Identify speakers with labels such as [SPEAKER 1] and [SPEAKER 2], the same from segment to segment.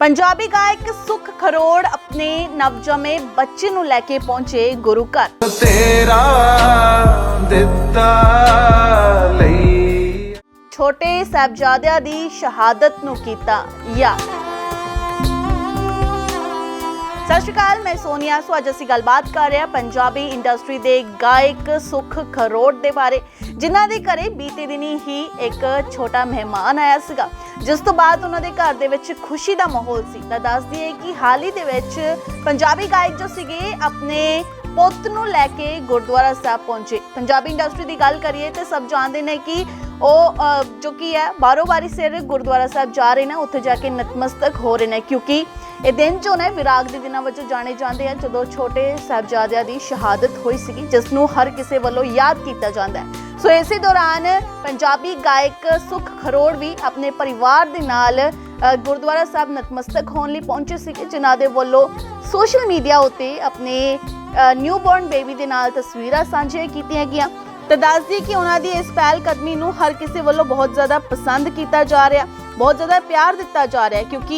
[SPEAKER 1] ਪੰਜਾਬੀ ਗਾਇਕ ਸੁਖ ਖਰੋੜ ਆਪਣੇ ਨਵਜੰਮੇ ਬੱਚੇ ਨੂੰ ਲੈ ਕੇ ਪਹੁੰਚੇ ਗੁਰੂ ਘਰ।
[SPEAKER 2] ਤੇਰਾ ਦਿੱਤਾ ਲਈ।
[SPEAKER 1] ਛੋਟੇ ਸਾਹਿਬਜ਼ਾਦਿਆਂ ਦੀ ਸ਼ਹਾਦਤ ਨੂੰ ਕੀਤਾ ਯਾਦ। ਸਤਿ ਸ਼੍ਰੀ ਅਕਾਲ, ਮੈਂ ਸੋਨੀਆ। ਸੋ ਅੱਜ ਅਸੀਂ ਗੱਲਬਾਤ ਕਰ ਰਹੇ ਹਾਂ ਪੰਜਾਬੀ ਇੰਡਸਟਰੀ ਦੇ ਗਾਇਕ ਸੁਖ ਖਰੋੜ ਦੇ ਬਾਰੇ, ਜਿਨ੍ਹਾਂ ਦੇ ਘਰੇ ਬੀਤੇ ਦਿਨੀ ਹੀ ਇੱਕ ਛੋਟਾ ਮਹਿਮਾਨ ਆਇਆ ਸੀਗਾ। ਜਿਸ ਤੋਂ ਬਾਅਦ ਉਹਨਾਂ ਦੇ ਘਰ ਦੇ ਵਿੱਚ ਖੁਸ਼ੀ ਦਾ ਮਾਹੌਲ ਸੀ। ਤਾਂ ਦੱਸਦੀ ਹੈ ਕਿ ਹਾਲ ਹੀ ਦੇ ਵਿੱਚ ਪੰਜਾਬੀ ਗਾਇਕ ਜੋ ਸੀਗੇ, ਆਪਣੇ ਪੁੱਤ ਨੂੰ ਲੈ ਕੇ ਗੁਰਦੁਆਰਾ ਸਾਹਿਬ ਪਹੁੰਚੇ। ਪੰਜਾਬੀ ਇੰਡਸਟਰੀ ਦੀ ਗੱਲ ਕਰੀਏ ਤੇ ਸਭ ਜਾਣਦੇ ਨੇ ਕਿ ਉਹ ਜੋ ਕੀ ਹੈ, ਬਾਰੋ ਬਾਰੀ ਸਿਰ ਗੁਰਦੁਆਰਾ ਸਾਹਿਬ ਜਾ ਰਹੇ ਨੇ, ਉੱਥੇ ਜਾ ਕੇ ਨਤਮਸਤਕ ਹੋ ਰਹੇ ਨੇ। ਕਿਉਂਕਿ ਇਹ ਦਿਨ ਜੋ ਨੇ ਵਿਰਾਗ ਦੇ ਦਿਨਾਂ ਵਜੋਂ ਜਾਣੇ ਜਾਂਦੇ ਆ, ਜਦੋਂ ਛੋਟੇ ਸਾਹਿਬਜ਼ਾਦਿਆਂ ਦੀ ਸ਼ਹਾਦਤ ਹੋਈ ਸੀਗੀ ਜਿਸ ਨੂੰ ਹਰ ਕਿਸੇ ਵੱਲੋਂ ਯਾਦ ਕੀਤਾ ਜਾਂਦਾ ਹੈ। ਸੋ ਇਸੇ ਦੌਰਾਨ ਪੰਜਾਬੀ ਗਾਇਕ ਸੁਖ ਖਰੋੜ ਵੀ ਆਪਣੇ ਪਰਿਵਾਰ ਦੇ ਨਾਲ ਗੁਰਦੁਆਰਾ ਸਾਹਿਬ ਨਤਮਸਤਕ ਹੋਣ ਲਈ ਪਹੁੰਚੇ ਸੀਗੇ, ਜਿਨ੍ਹਾਂ ਦੇ ਵੱਲੋਂ ਸੋਸ਼ਲ ਮੀਡੀਆ ਉੱਤੇ ਆਪਣੇ ਨਿਊਬੋਰਨ ਬੇਬੀ ਦੇ ਨਾਲ ਤਸਵੀਰਾਂ ਸਾਂਝੀਆਂ ਕੀਤੀਆਂ ਗਈਆਂ। ਤੇ ਦੱਸਦੀ ਕਿ ਉਹਨਾਂ ਦੀ ਇਸ ਪਹਿਲ ਕਦਮੀ ਨੂੰ ਹਰ ਕਿਸੇ ਵੱਲੋਂ ਬਹੁਤ ਜ਼ਿਆਦਾ ਪਸੰਦ ਕੀਤਾ ਜਾ ਰਿਹਾ। ਬਹੁਤ ਜ਼ਿਆਦਾ ਪਿਆਰ ਦਿੱਤਾ ਜਾ ਰਿਹਾ ਹੈ ਕਿਉਂਕਿ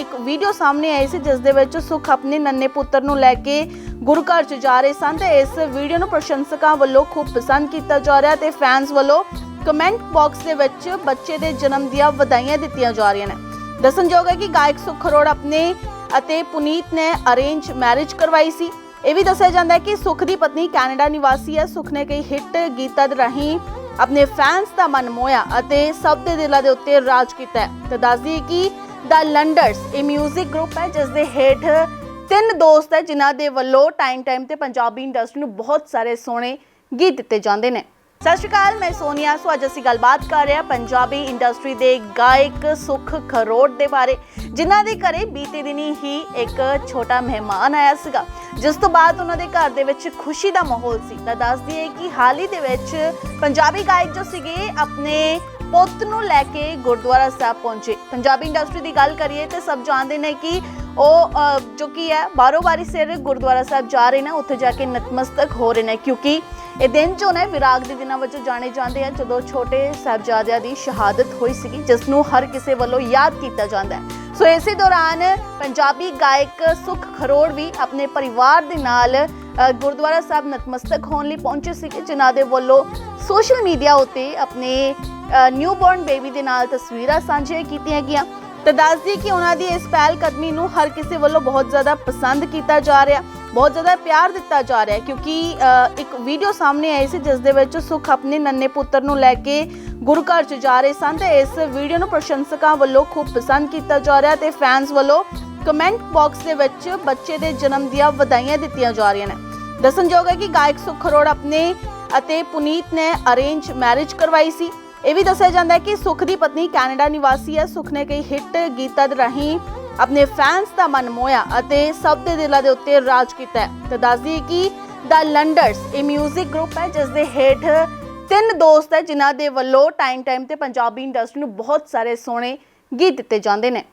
[SPEAKER 1] ਇੱਕ ਵੀਡੀਓ ਸਾਹਮਣੇ ਆਈ ਸੀ ਜਿਸ ਦੇ ਵਿੱਚ ਸੁਖ ਆਪਣੇ ਨੰਨੇ ਪੁੱਤਰ ਨੂੰ ਲੈ ਕੇ ਗੁਰੂ ਘਰ ਚ ਜਾ ਰਹੇ ਸਨ ਤੇ ਇਸ ਵੀਡੀਓ ਨੂੰ ਪ੍ਰਸ਼ੰਸਕਾਂ ਵੱਲੋਂ ਖੂਬ ਪਸੰਦ ਕੀਤਾ ਜਾ ਰਿਹਾ ਤੇ ਫੈਨਸ ਵੱਲੋਂ ਕਮੈਂਟ ਬਾਕਸ ਦੇ ਵਿੱਚ ਬੱਚੇ ਦੇ ਜਨਮ ਦੀਆਂ ਵਧਾਈਆਂ ਦਿੱਤੀਆਂ ਜਾ ਰਹੀਆਂ ਨੇ। ਦੱਸਣਯੋਗ ਹੈ ਕਿ ਗਾਇਕ ਸੁਖ ਅਰੋੜ ਆਪਣੇ ਅਤੇ ਪੁਨੀਤ ਨੇ ਅਰੇਂਜ ਮੈਰਿਜ ਕਰਵਾਈ ਸੀ। ਇਹ ਵੀ ਦੱਸਿਆ ਜਾਂਦਾ ਹੈ ਕਿ ਸੁਖ ਦੀ ਪਤਨੀ ਕੈਨੇਡਾ ਨਿਵਾਸੀ ਹੈ। ਸੁਖ ਨੇ ਕਈ ਹਿੱਟ ਗੀਤਾਂ ਦੇ ਰਾਹੀਂ ਆਪਣੇ ਫੈਨਸ ਦਾ ਮਨ ਮੋਹਿਆ ਅਤੇ ਸਭ ਦੇ ਦਿਲਾਂ ਦੇ ਉੱਤੇ ਰਾਜ ਕੀਤਾ ਤੇ ਦੱਸਦੀ ਕਿ ਦਾ ਲੰਡਰਸ ਇਹ 뮤직 ਗਰੁੱਪ ਹੈ ਜਿਸ ਦੇ ਹੇਠ ਤਿੰਨ ਦੋਸਤ ਹੈ, ਜਿਨ੍ਹਾਂ ਦੇ ਵੱਲੋਂ ਟਾਈਮ ਟਾਈਮ ਤੇ ਪੰਜਾਬੀ ਇੰਡਸਟਰੀ ਨੂੰ ਬਹੁਤ ਸਾਰੇ ਸੋਹਣੇ ਗੀਤ ਦਿੱਤੇ ਜਾਂਦੇ ਨੇ। ਸਤਿ ਸ਼੍ਰੀ ਅਕਾਲ, ਮੈਂ ਸੋਨੀਆ। ਸੋ ਅੱਜ ਅਸੀਂ ਗੱਲਬਾਤ ਕਰ ਰਹੇ ਹਾਂ ਪੰਜਾਬੀ ਇੰਡਸਟਰੀ ਦੇ ਗਾਇਕ ਸੁਖ ਖਰੋੜ ਦੇ ਬਾਰੇ, ਜਿਨ੍ਹਾਂ ਦੇ ਘਰੇ ਬੀਤੇ ਦਿਨੀ ਹੀ ਇੱਕ ਛੋਟਾ ਮਹਿਮਾਨ ਆਇਆ ਸੀਗਾ। ਜਿਸ ਤੋਂ ਬਾਅਦ ਉਹਨਾਂ ਦੇ ਘਰ ਦੇ ਵਿੱਚ ਖੁਸ਼ੀ ਦਾ ਮਾਹੌਲ ਸੀ। ਤਾਂ ਦੱਸਦੀ ਹੈ ਕਿ ਹਾਲ ਹੀ ਦੇ ਵਿੱਚ ਪੰਜਾਬੀ ਗਾਇਕ ਜੋ ਸੀਗੇ, ਆਪਣੇ ਪੁੱਤ ਨੂੰ ਲੈ ਕੇ ਗੁਰਦੁਆਰਾ ਸਾਹਿਬ ਪਹੁੰਚੇ। ਪੰਜਾਬੀ ਇੰਡਸਟਰੀ ਦੀ ਗੱਲ ਕਰੀਏ ਤੇ ਸਭ ਜਾਣਦੇ ਨੇ ਕਿ ਉਹ ਜੋ ਕੀ ਹੈ ਬਾਰੋ ਬਾਰੀ ਸਿਰ ਗੁਰਦੁਆਰਾ ਸਾਹਿਬ ਜਾ ਰਹੇ ਨੇ, ਉੱਥੇ ਜਾ ਕੇ ਨਤਮਸਤਕ ਹੋ ਰਹੇ ਨੇ, ਕਿਉਂਕਿ ਇਹ ਦਿਨ ਜੋ ਨੇ ਵਿਰਾਗ ਦੇ ਦਿਨਾਂ ਵਜੋਂ ਜਾਣੇ ਜਾਂਦੇ ਆ, ਜਦੋਂ ਛੋਟੇ ਸਾਹਿਬਜ਼ਾਦਿਆਂ ਦੀ ਸ਼ਹਾਦਤ ਹੋਈ ਸੀਗੀ, ਜਿਸ ਨੂੰ ਹਰ ਕਿਸੇ ਵੱਲੋਂ ਯਾਦ ਕੀਤਾ ਜਾਂਦਾ ਹੈ। ਸੋ ਇਸੇ ਦੌਰਾਨ ਪੰਜਾਬੀ ਗਾਇਕ ਸੁਖ ਖਰੋੜ ਵੀ ਆਪਣੇ ਪਰਿਵਾਰ ਦੇ ਨਾਲ ਗੁਰਦੁਆਰਾ ਸਾਹਿਬ ਨਤਮਸਤਕ ਹੋਣ ਲਈ ਪਹੁੰਚੇ ਸੀਗੇ, ਜਿਨ੍ਹਾਂ ਦੇ ਵੱਲੋਂ ਸੋਸ਼ਲ ਮੀਡੀਆ ਉੱਤੇ ਆਪਣੇ ਨਿਊਬੋਰਨ ਬੇਬੀ ਦੇ ਨਾਲ ਤਸਵੀਰਾਂ ਸਾਂਝੀਆਂ ਕੀਤੀਆਂ ਗਈਆਂ। ਤੇ ਦੱਸਦੀ ਕਿ ਉਹਨਾਂ ਦੀ ਇਸ ਪਹਿਲ ਕਦਮੀ ਨੂੰ ਹਰ ਕਿਸੇ ਵੱਲੋਂ ਬਹੁਤ ਜ਼ਿਆਦਾ ਪਸੰਦ ਕੀਤਾ ਜਾ ਰਿਹਾ, ਬਹੁਤ ਜ਼ਿਆਦਾ ਪਿਆਰ ਦਿੱਤਾ ਜਾ ਰਿਹਾ ਕਿਉਂਕਿ ਇੱਕ ਵੀਡੀਓ ਸਾਹਮਣੇ ਆਈ ਸੀ ਜਿਸ ਦੇ ਵਿੱਚ ਸੁਖ ਆਪਣੇ ਨੰਨੇ ਪੁੱਤਰ ਨੂੰ ਲੈ ਕੇ ਗੁਰੂ ਘਰ ਚ ਜਾ ਰਹੇ ਸਨ ਤੇ ਇਸ ਵੀਡੀਓ ਨੂੰ ਪ੍ਰਸ਼ੰਸਕਾਂ ਵੱਲੋਂ ਖੂਬ ਪਸੰਦ ਕੀਤਾ ਜਾ ਰਿਹਾ ਤੇ ਫੈਨਸ ਵੱਲੋਂ ਕਮੈਂਟ ਬਾਕਸ ਦੇ ਵਿੱਚ ਬੱਚੇ ਦੇ ਜਨਮ ਦੀਆਂ ਵਧਾਈਆਂ ਦਿੱਤੀਆਂ ਜਾ ਰਹੀਆਂ ਨੇ। ਦੱਸਣਯੋਗ ਹੈ ਕਿ ਗਾਇਕ ਸੁਖ ਖਰੋੜ ਆਪਣੇ ਅਤੇ ਪੁਨੀਤ ਨੇ ਅਰੇਂਜ ਮੈਰਿਜ ਕਰਵਾਈ ਸੀ। ਇਹ ਵੀ ਦੱਸਿਆ ਜਾਂਦਾ ਹੈ ਕਿ ਸੁਖ ਦੀ ਪਤਨੀ ਕੈਨੇਡਾ ਨਿਵਾਸੀ ਹੈ। ਸੁਖ ਨੇ ਕਈ ਹਿੱਟ ਗੀਤਾਂ ਦੇ ਰਾਹੀਂ ਆਪਣੇ ਫੈਨਸ ਦਾ ਮਨ ਮੋਹਿਆ ਅਤੇ ਸਭ ਦੇ ਦਿਲਾਂ ਦੇ ਉੱਤੇ ਰਾਜ ਕੀਤਾ ਹੈ। ਤੇ ਦੱਸਦੀ ਹੈ ਕਿ ਦਾ ਲੰਡਰਸ ਇਹ 뮤직 ਗਰੁੱਪ ਹੈ, ਜਿਸ ਦੇ ਹੇਠ ਤਿੰਨ ਦੋਸਤ ਹੈ, ਜਿਨ੍ਹਾਂ ਦੇ ਵੱਲੋਂ ਟਾਈਮ ਟਾਈਮ ਤੇ ਪੰਜਾਬੀ ਇੰਡਸਟਰੀ ਨੂੰ ਬਹੁਤ ਸਾਰੇ ਸੋਹਣੇ ਗੀਤ ਦਿੱਤੇ ਜਾਂਦੇ ਨੇ।